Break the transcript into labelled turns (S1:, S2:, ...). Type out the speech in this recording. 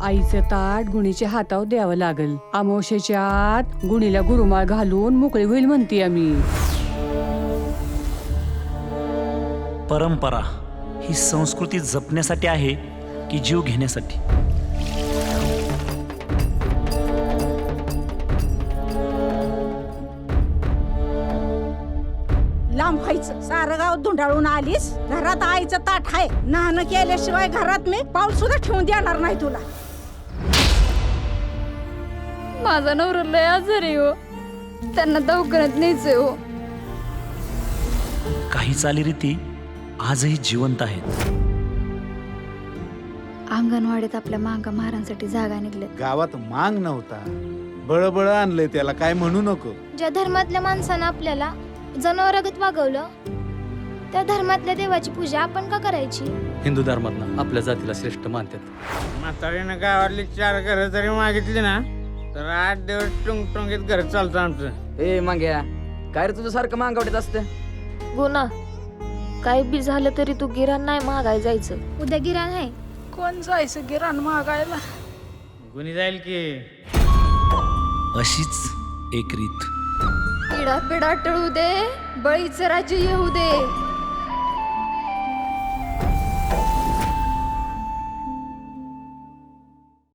S1: आईचं ताट गुणीच्या हातावर द्यावं लागल. अमावशेच्या आत गुणीला गुरुमाळ घालून मोकळी होईल म्हणते आम्ही.
S2: परंपरा ही संस्कृती जपण्यासाठी आहे की जीव घेण्यासाठी?
S3: लांब व्हायचं. सारं गाव धुंडाळून आलीस? घरात आईचं ताट आहे. नाहन केल्याशिवाय घरात मी पाऊल सुद्धा ठेवून देणार नाही तुला.
S4: माझा नवरा लय आजारी हो. त्यांना दवाखान्यात न्यायचंय हो.
S2: काही चालीरीती आजही जिवंत आहेत.
S4: अंगणवाडीत आपल्या मांगा महारांसाठी जागा निघले
S5: गावात मांग नव्हता. बळबळ आणलंय त्याला काय म्हणू नको.
S6: ज्या धर्मातल्या माणसानं आपल्याला जनावरागत वागवलं त्या धर्मातल्या देवाची पूजा आपण का करायची?
S7: हिंदू धर्मातनं आपल्या जातीला श्रेष्ठ मानतात.
S8: म्हातारीनं गावातली चार घरं जरी मागितली ना तर आठ दिवस टुंग टुंगीत घर चालतं आमचं.
S9: ए मांग्या काय रे तुझं सारखं मांगावटीत असतं?
S6: गुन्हा काही बी झालं तरी तू गिराण नाही मागाय जायचं. उद्या गिराण आहे.
S3: कोण जायचं गिराण मागायला?
S8: गुन्ही जाईल की.
S2: अशीच एक रीत.
S4: पिढा पिढा टळू दे बळीचं राज्य येऊ दे.